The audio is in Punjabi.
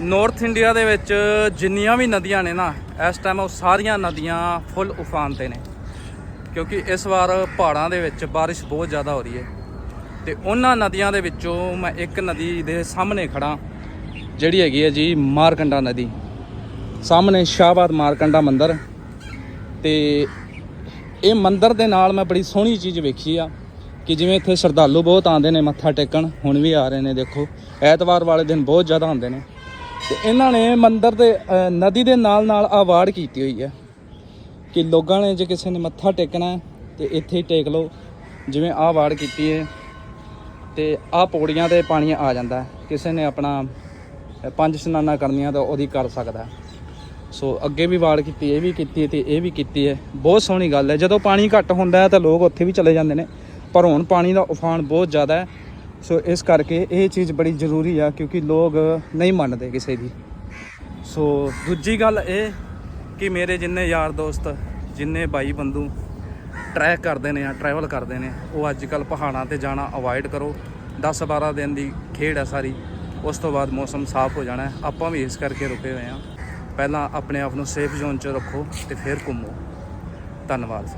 ਨਾਰਥ ਇੰਡੀਆ ਦੇ ਵਿੱਚ ਜਿੰਨੀਆਂ ਵੀ ਨਦੀਆਂ ਨੇ ਨਾ, ਇਸ ਟਾਈਮ ਉਹ ਸਾਰੀਆਂ ਨਦੀਆਂ ਫੁੱਲ ਉਫਾਨ ਤੇ ਨੇ। ਕਿਉਂਕਿ ਇਸ ਵਾਰ ਪਹਾੜਾਂ ਦੇ ਵਿੱਚ ਬਾਰਿਸ਼ ਬਹੁਤ ਜ਼ਿਆਦਾ ਹੋ ਰਹੀ ਹੈ। ਤੇ ਉਹਨਾਂ ਨਦੀਆਂ ਦੇ ਵਿੱਚੋਂ ਮੈਂ ਇੱਕ ਨਦੀ ਦੇ ਸਾਹਮਣੇ ਖੜਾ ਜਿਹੜੀ ਹੈਗੀ ਹੈ ਜੀ ਮਾਰਕੰਡਾ ਨਦੀ। ਸਾਹਮਣੇ ਸ਼ਾਹਬਾਦ ਮਾਰਕੰਡਾ ਮੰਦਿਰ। ਤੇ ਇਹ ਮੰਦਿਰ ਦੇ ਨਾਲ ਮੈਂ ਬੜੀ ਸੋਹਣੀ ਚੀਜ਼ ਵੇਖੀ ਆ ਕਿ ਜਿਵੇਂ ਇੱਥੇ ਸ਼ਰਧਾਲੂ ਬਹੁਤ ਆਉਂਦੇ ਨੇ, ਮੱਥਾ ਟੇਕਣ। ਹੁਣ ਵੀ ਆ ਰਹੇ ਨੇ, ਦੇਖੋ। ਐਤਵਾਰ ਵਾਲੇ ਦਿਨ ਬਹੁਤ ਜ਼ਿਆਦਾ ਆਉਂਦੇ ਨੇ। ਤੇ ਇਹਨਾਂ ਨੇ ਮੰਦਿਰ ਦੇ ਨਦੀ ਦੇ ਨਾਲ ਨਾਲ ਆਵਾੜ ਕੀਤੀ ਹੋਈ ਹੈ ਕਿ ਲੋਕਾਂ ਨੇ ਜੇ ਕਿਸੇ ਨੇ ਮੱਥਾ ਟੇਕਣਾ ਹੈ, ਤੇ ਇੱਥੇ ਹੀ ਟੇਕ ਲਓ। ਜਿਵੇਂ ਆਹ ਵਾੜ ਕੀਤੀ ਹੈ, ਤੇ ਆਹ ਪੌੜੀਆਂ ਤੇ ਪਾਣੀ ਆ ਜਾਂਦਾ ਕਿਸੇ ਨੇ ਆਪਣਾ ਪੰਜ ਇਸ਼ਨਾਨਾਂ ਕਰਨੀਆਂ ਤਾਂ ਉਹਦੀ ਕਰ ਸਕਦਾ ਸੋ ਅੱਗੇ ਵੀ ਵਾੜ ਕੀਤੀ, ਇਹ ਵੀ ਕੀਤੀ ਹੈ ਤੇ ਇਹ ਵੀ ਕੀਤੀ ਹੈ। ਬਹੁਤ ਸੋਹਣੀ ਗੱਲ ਹੈ। ਜਦੋਂ ਪਾਣੀ ਘੱਟ ਹੁੰਦਾ ਤਾਂ ਲੋਕ ਉੱਥੇ ਵੀ ਚਲੇ ਜਾਂਦੇ ਨੇ। ਪਰ ਹੁਣ ਪਾਣੀ ਦਾ ਉਫਾਨ ਬਹੁਤ ਜ਼ਿਆਦਾ ਹੈ। ਸੋ ਇਸ ਕਰਕੇ ਇਹ ਚੀਜ਼ ਬੜੀ ਜ਼ਰੂਰੀ ਆ ਕਿਉਂਕਿ ਲੋਕ ਨਹੀਂ ਮੰਨਦੇ ਕਿਸੇ ਦੀ। ਸੋ ਦੂਜੀ ਗੱਲ ਇਹ ਕਿ ਮੇਰੇ ਜਿੰਨੇ ਯਾਰ ਦੋਸਤ, ਜਿੰਨੇ ਭਾਈ ਬੰਦੂ ਟਰੈਕ ਕਰਦੇ ਨੇ ਆ ਟਰੈਵਲ ਕਰਦੇ ਨੇ, ਉਹ ਅੱਜ ਕੱਲ ਪਹਾੜਾਂ ਤੇ ਜਾਣਾ ਅਵੋਇਡ ਕਰੋ। 10 12 ਦਿਨ ਦੀ ਖੇਡ ਹੈ ਸਾਰੀ, ਉਸ ਤੋਂ ਬਾਅਦ ਮੌਸਮ ਸਾਫ਼ ਹੋ ਜਾਣਾ। ਆਪਾਂ ਵੀ ਇਸ ਕਰਕੇ ਰੁਕੇ ਹੋਏ ਹਾਂ ਪਹਿਲਾਂ ਆਪਣੇ ਆਪ ਨੂੰ ਸੇਫ ਜ਼ੋਨ 'ਚ ਰੱਖੋ ਤੇ ਫਿਰ ਘੁੰਮੋ। ਧੰਨਵਾਦ।